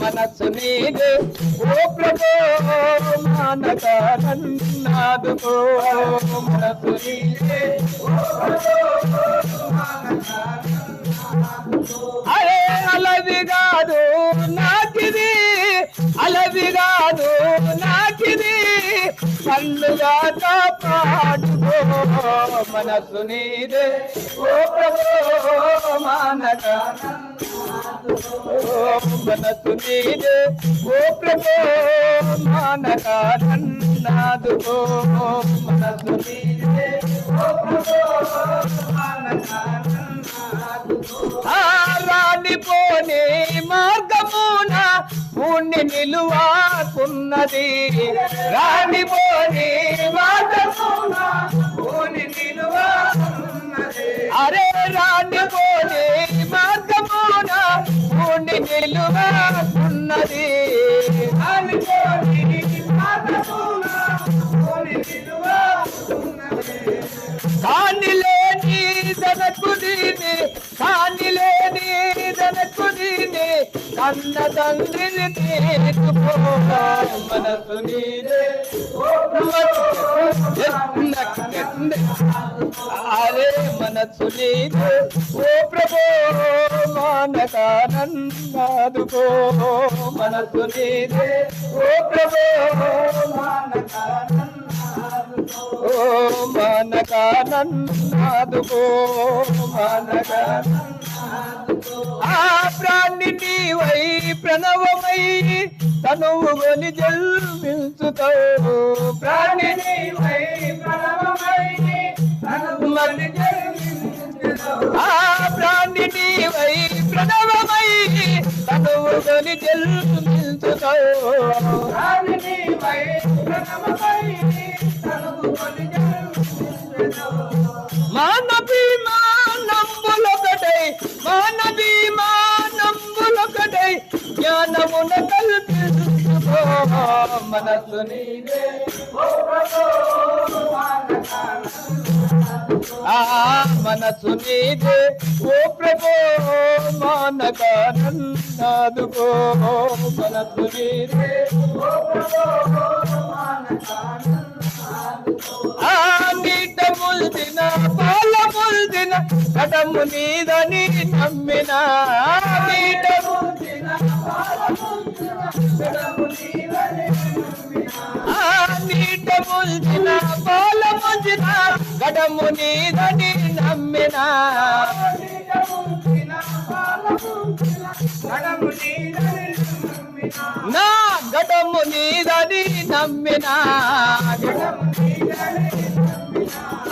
మనసు నీదే ఓ ప్రభో మానక నన్నాదుకో మనసు నీదే అరే అలది కాదు నా కళ్ళుగా పాడుకో మనసు నీదే ఓ ప్రభు మానక మనసు నీదే ఓ ప్రభు మానక నన్నాదుకో మనసు నీదే ఓ ప్రభు మానక రానిపోని మార్గమున పుణ్య నిలువాకున్నది. రానిపోని పుణ్య నిలువాకున్నది రానిపోని మార్గమున దనకు దీని కానిలేని దనకు దీని కన్న తండ్రిని తీర్చుకో మనసు నీదే అరే మనసు నీదే. ఓ ప్రభో మానక నన్నాదుకో మనసు నీదే ఓ ప్రభో ఓ మానక నన్నాదుకో మానక ఆ ప్రాణి నీవై ప్రణవమై తనువు గొని జల్మించుతావు ప్రాణి నీవై గొని జల్మించుతావు మానవి మానంబులొకటై మానవి మానంబులొకటై జ్ఞానమున కల్పించుకో మనసు నీదే మనసు నీదే ఓ ప్రభో మానక నన్నాదుకో మనసు నీదే ఆ నీట ముల్దిన పాల ముల్దిన కడము నీదని నమ్మిన నీట ముల్దిన ఆ నీట ముల్దిన పాల ముల్దిన కడము గడము నీదని నమ్మినా.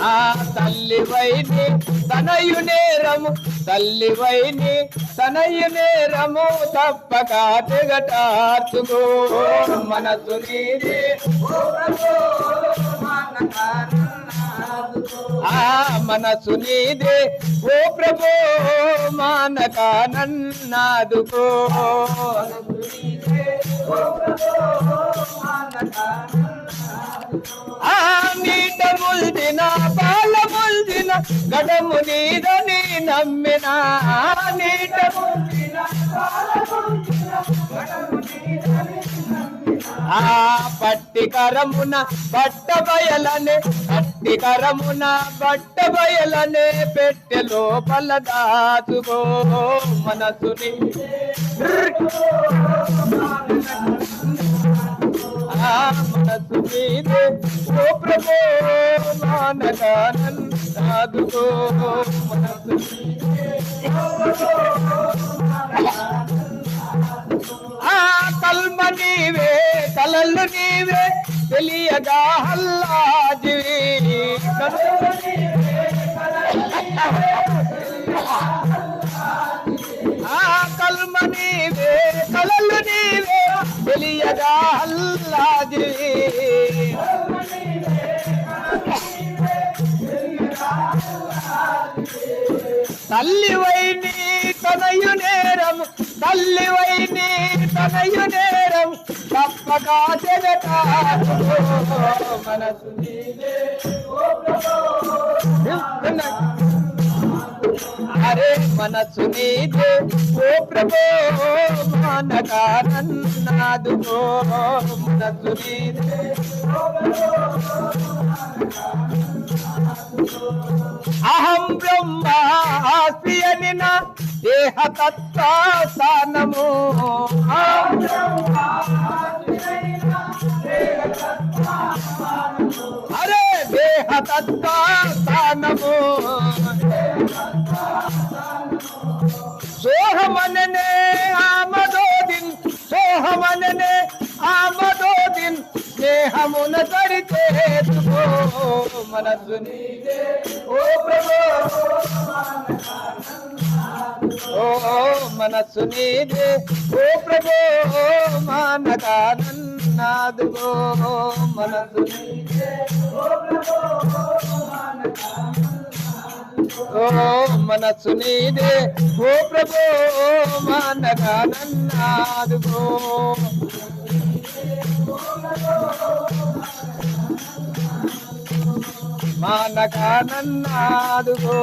ఆ తల్లి వైని తనయు నేరము తల్లి వైని తనయు నేరము తప్పక తెగటార్చుకో. మనసు నీదే ఆ మనసు నీదే ఓ ప్రభో మానక నన్నాదుకో. ఆ నీట ముల్దిన పాల ముల్దిన గడము నీదని నమ్మిన. నీట ముల్దిన ఆ పట్టి కరమున బట్ట బయలనే పట్టి కరమున బట్ట బయలనే పెట్టె లోపల దాచుకో మనసుని. మనసు మీదే ఓ ప్రభో మానగానందుకో మనసు ఆ కల్మ నీవే కలలు నీవే తెలియగా హల్లాజివి ఆ కల్మ నీవే కలలు నీవే తెలియగా హల్లాజివి తల్లివైని తనయు నేరం తల్లివైని తనయు నేరం తప్పక మనసు మనసు నీదే ఓ ప్రభో మానగా నన్నాదుకో మనసు నీదే అహం బ్రహ్మాస్మి అని నా దేహ తత్వ స్థానము స్నేహమున తరిచేతుకో మనసు నీదే ఓ ప్రభు ఓ మనసు నీదే ఓ ప్రభు మానగా మనసు నీదే ఓ మనసు నీదే ఓ ప్రభు నన్నాదుగో మానగా నన్నాదుగో